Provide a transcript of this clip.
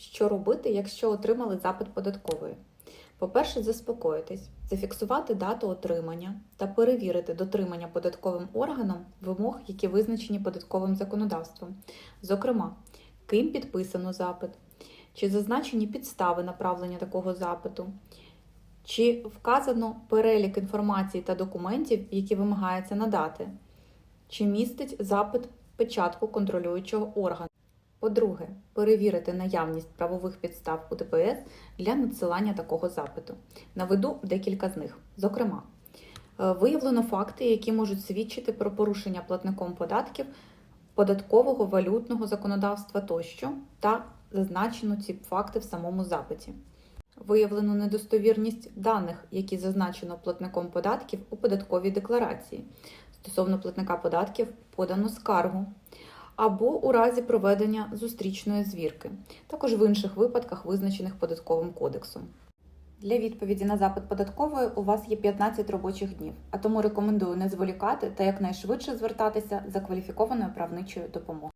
Що робити, якщо отримали запит податкової? По-перше, заспокоїтись, зафіксувати дату отримання та перевірити дотримання податковим органом вимог, які визначені податковим законодавством. Зокрема, ким підписано запит, чи зазначені підстави направлення такого запиту, чи вказано перелік інформації та документів, які вимагається надати, чи містить запит печатку контролюючого органу. По-друге, перевірити наявність правових підстав у ДПС для надсилання такого запиту. Наведу декілька з них. Зокрема, е, виявлено факти, які можуть свідчити про порушення платником податків податкового валютного законодавства тощо, та зазначено ці факти в самому запиті. Виявлено недостовірність даних, які зазначено платником податків у податковій декларації. Стосовно платника податків подано скаргу або у разі проведення зустрічної звірки, також в інших випадках, визначених податковим кодексом. Для відповіді на запит податкової у вас є 15 робочих днів, а тому рекомендую не зволікати та якнайшвидше звертатися за кваліфікованою правничою допомогою.